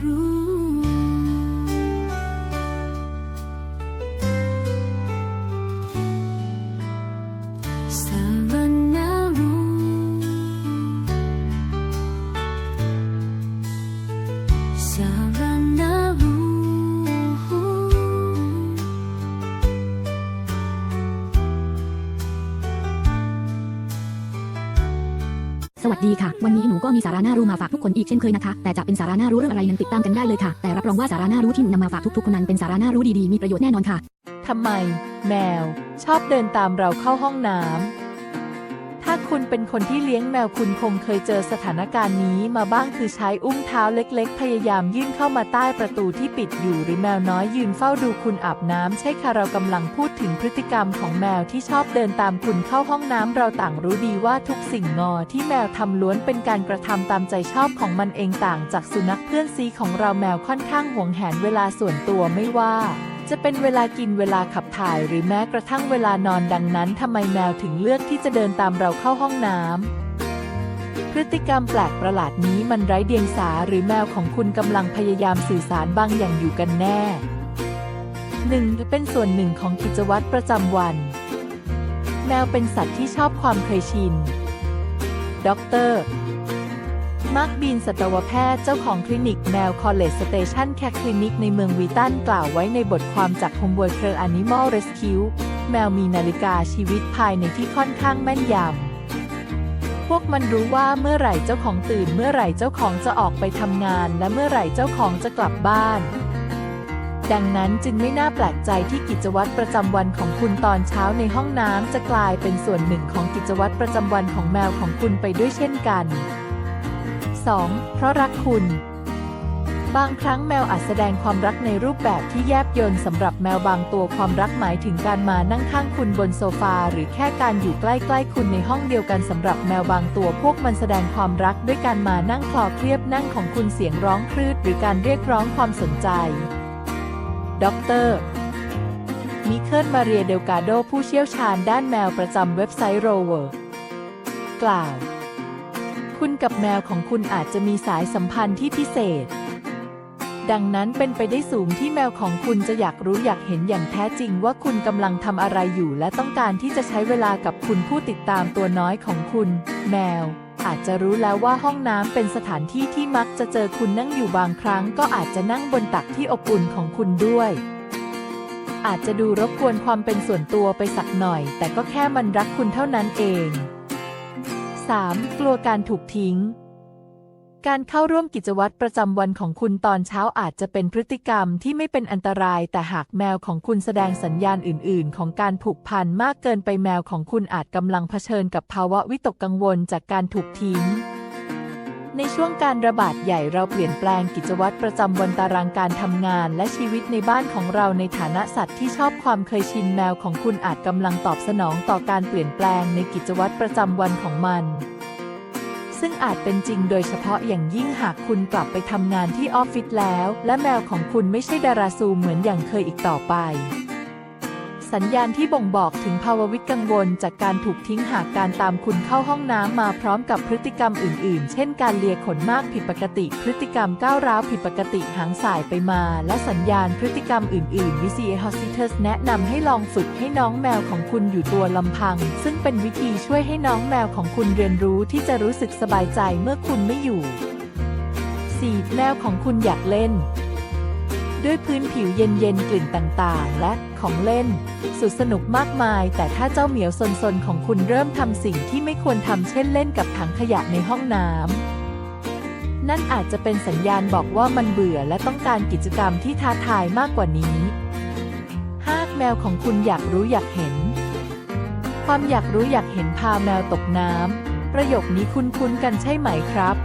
Rule. สวัสดีค่ะ วันนี้หนูก็มีสาระน่ารู้มาฝากทุกคนอีกเช่นเคยนะคะ แต่จะเป็นสาระน่ารู้เรื่องอะไรนั้นติดตามกันได้เลยค่ะ แต่รับรองว่าสาระน่ารู้ที่หนำมาฝากทุกๆคนนั้นเป็นสาระน่ารู้ดีๆ มีประโยชน์แน่นอนค่ะ ทำไม แมว ชอบเดินตามเราเข้าห้องน้ำาคุณเป็นคนที่เลี้ยงแมวคุณคงเคยเจอสถานการณ์นี้มาบ้างคือใช้อุ้งเท้าเล็กๆ พยายามยื่นเข้ามาใต้ประตูที่ปิดอยู่หรือแมวน้อยยืนเฝ้าดูคุณอาบน้ำใช่ค่ะเรากำลังพูดถึงพฤติกรรมของแมวที่ชอบเดินตามคุณเข้าห้องน้ำเราต่างรู้ดีว่าทุกสิ่งงอที่แมวทำล้วนเป็นการกระทำตามใจชอบของมันเองต่างจากสุนัขเพื่อนซีของเราแมวค่อนข้างหวงแหนเวลาส่วนตัวไม่ว่า จะเป็นเวลากินเวลาขับถ่ายหรือแม้กระทั่งเวลานอนดังนั้นทำไมแมวถึงเลือกที่จะเดินตามเราเข้าห้องน้ำพฤติกรรมแปลกประหลาดนี้มันไร้เดียงสาหรือแมวของคุณกำลังพยายามสื่อสารบางอย่างอยู่กันแน่ 1. เป็นส่วนหนึ่งของกิจวัตรประจำวัน แมวเป็นสัตว์ที่ชอบความเคยชินด็อกเตอร์ มาร์คบีนสัตวแพทย์เจ้าของคลินิกแมวคอลเลจสเตชันแคคลินิกในเมืองวีตันกล่าวไว้ในบทความจาก h o m e w o r k e r Animal Rescue แมวมีนาฬิกาชีวิตภายในที่ค่อนข้างแม่นยำ พวกมันรู้ว่าเมื่อไหร่เจ้าของตื่น เมื่อไหร่เจ้าของจะออกไปทำงาน และเมื่อไหร่เจ้าของจะกลับบ้าน ดังนั้นจึงไม่น่าแปลกใจที่กิจวัตรประจำวันของคุณตอนเช้าในห้องน้ำจะกลายเป็นส่วนหนึ่งของกิจวัตรประจำวันของแมวของคุณไปด้วยเช่นกัน 2. เพราะรักคุณ บางครั้งแมวอาจแสดงความรักในรูปแบบที่แยบยลสำหรับแมวบางตัวความรักหมายถึงการมานั่งข้างคุณบนโซฟา หรือแค่การอยู่ใกล้ๆคุณในห้องเดียวกันสำหรับแมวบางตัวพวกมันแสดงความรักด้วยการมานั่งคลอเคลียบนั่งของคุณเสียงร้องครืดหรือการเรียกร้องความสนใจด็อกเตอร์มิเคิลมาเรียเดลกาโดผู้เชี่ยวชาญด้านแมวประจำเว็บไซต์โรเวอร์กล่าว คุณกับแมวของคุณอาจจะมีสายสัมพันธ์ที่พิเศษ ดังนั้นเป็นไปได้สูงที่แมวของคุณจะอยากรู้อยากเห็นอย่างแท้จริงว่าคุณกำลังทำอะไรอยู่และต้องการที่จะใช้เวลากับคุณผู้ติดตามตัวน้อยของคุณ แมว อาจจะรู้แล้วว่าห้องน้ำเป็นสถานที่ที่มักจะเจอคุณนั่งอยู่บางครั้ง ก็อาจจะนั่งบนตักที่อบอุ่นของคุณด้วยอาจจะดูรบกวนความเป็นส่วนตัวไปสักหน่อย แต่ก็แค่มันรักคุณเท่านั้นเอง 3. กลัวการถูกทิ้ง การเข้าร่วมกิจวัตรประจำวันของคุณตอนเช้าอาจจะเป็นพฤติกรรมที่ไม่เป็นอันตราย แต่หากแมวของคุณแสดงสัญญาณอื่น ๆ ของการผูกพันมากเกินไปแมวของคุณอาจกำลังเผชิญกับภาวะวิตกกังวลจากการถูกทิ้ง ในช่วงการระบาดใหญ่เราเปลี่ยนแปลงกิจวัตรประจำวันตารางการทำงานและชีวิตในบ้านของเราในฐานะสัตว์ที่ชอบความเคยชินแมวของคุณอาจกำลังตอบสนองต่อการเปลี่ยนแปลงในกิจวัตรประจำวันของมัน ซึ่งอาจเป็นจริงโดยเฉพาะอย่างยิ่งหากคุณกลับไปทำงานที่ออฟฟิศแล้ว และแมวของคุณไม่ใช่ดาราซูเหมือนอย่างเคยอีกต่อไป สัญญาณที่บ่งบอกถึงภาวะวิตกังวลจากการถูกทิ้งหากการตามคุณเข้าห้องน้ำมาพร้อมกับพฤติกรรมอื่นๆ เช่นการเลียขนมากผิดปกติ พฤติกรรมก้าวร้าวผิดปกติหางสายไปมา และสัญญาณพฤติกรรมอื่นๆ VCA Hospitals แนะนำให้ลองฝึกให้น้องแมวของคุณอยู่ตัวลำพัง ซึ่งเป็นวิธีช่วยให้น้องแมวของคุณเรียนรู้ที่จะรู้สึกสบายใจเมื่อคุณไม่อยู่ 4. แมวของคุณอยากเล่น ด้วยพื้นผิวเย็นๆ กลิ่นต่างๆ และของเล่น สุดสนุกมากมาย แต่ถ้าเจ้าเหมียวซนๆ ของคุณเริ่มทำสิ่งที่ไม่ควรทำเช่นเล่นกับถังขยะในห้องน้ำนั่นอาจจะเป็นสัญญาณบอกว่ามันเบื่อและต้องการกิจกรรมที่ท้าทายมากกว่านี้ หากแมวของคุณอยากรู้อยากเห็น ความอยากรู้อยากเห็นพาแมวตกน้ำประโยคนี้คุ้นๆกันใช่ไหมครับ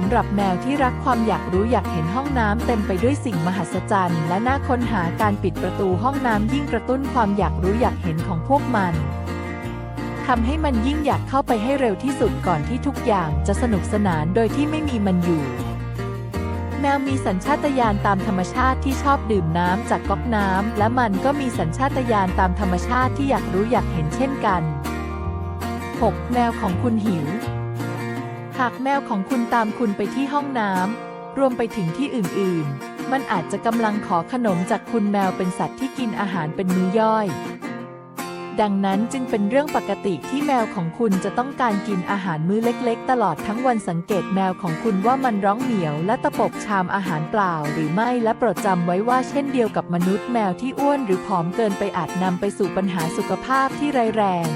สำหรับแมวที่รักความอยากรู้อยากเห็นห้องน้ำเต็มไปด้วยสิ่งมหัศจรรย์ และน่าค้นหาการปิดประตูห้องน้ำยิ่งกระตุ้นความอยากรู้อยากเห็นของพวกมันทำให้มันยิ่งอยากเข้าไปให้เร็วที่สุดก่อนที่ทุกอย่างจะสนุกสนานโดยที่ไม่มีมันอยู่ แมวมีสัญชาตญาณตามธรรมชาติที่ชอบดื่มน้ำจากก๊อกน้ำและมันก็มีสัญชาตญาณตามธรรมชาติที่อยากรู้อยากเห็นเช่นกัน 6. แมวของคุณหิว หากแมวของคุณตามคุณไปที่ห้องน้ำรวมไปถึงที่อื่นๆ มันอาจจะกำลังขอขนมจากคุณแมวเป็นสัตว์ที่กินอาหารเป็นมื้อย่อย ดังนั้นจึงเป็นเรื่องปกติที่แมวของคุณจะต้องการกินอาหารมื้อเล็ก ๆ ตลอดทั้งวันสังเกตแมวของคุณว่ามันร้องเหมียวและตะปบชามอาหารเปล่าหรือไม่และโปรดจำไว้ว่าเช่นเดียวกับมนุษย์แมวที่อ้วนหรือผอมเกินไปอาจนำไปสู่ปัญหาสุขภาพที่ร้ายแรง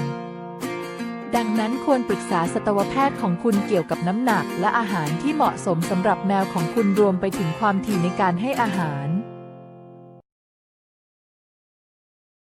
ดังนั้นควรปรึกษาสัตวแพทย์ของคุณเกี่ยวกับน้ำหนักและอาหารที่เหมาะสมสำหรับแมวของคุณรวมไปถึงความถี่ในการให้อาหาร